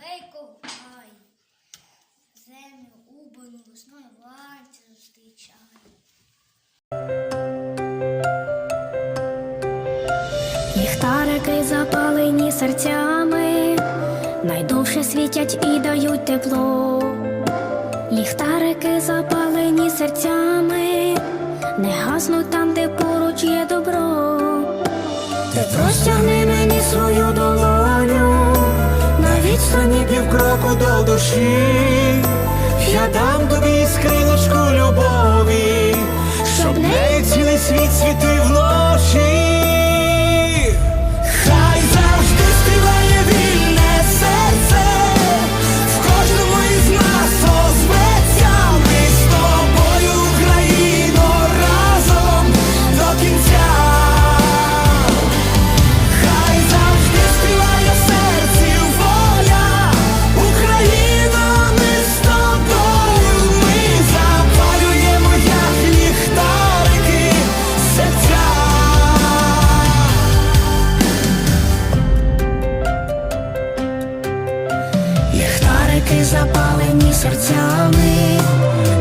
соловейко в. Землю убану весною вранці зустрічає. Ліхтарики запалені серцями, найдовше світять і дають тепло. Ліхтарики запалені серцями, не гаснуть там, де поруч є добро. Ти простягни мені свою долоню на відстані півкроку до душі, я дам тобі скриночку ліхтарики запалені серцями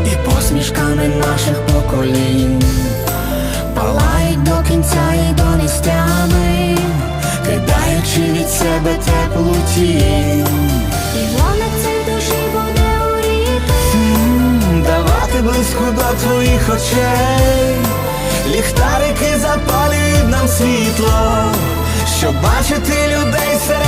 і посмішками наших поколінь. Палають до кінця і до нестями, кидаючи від себе теплу тінь, і вона це душі буде горіти. М, давати близько до твоїх очей, ліхтарики запалюють нам світло, щоб бачити людей людей.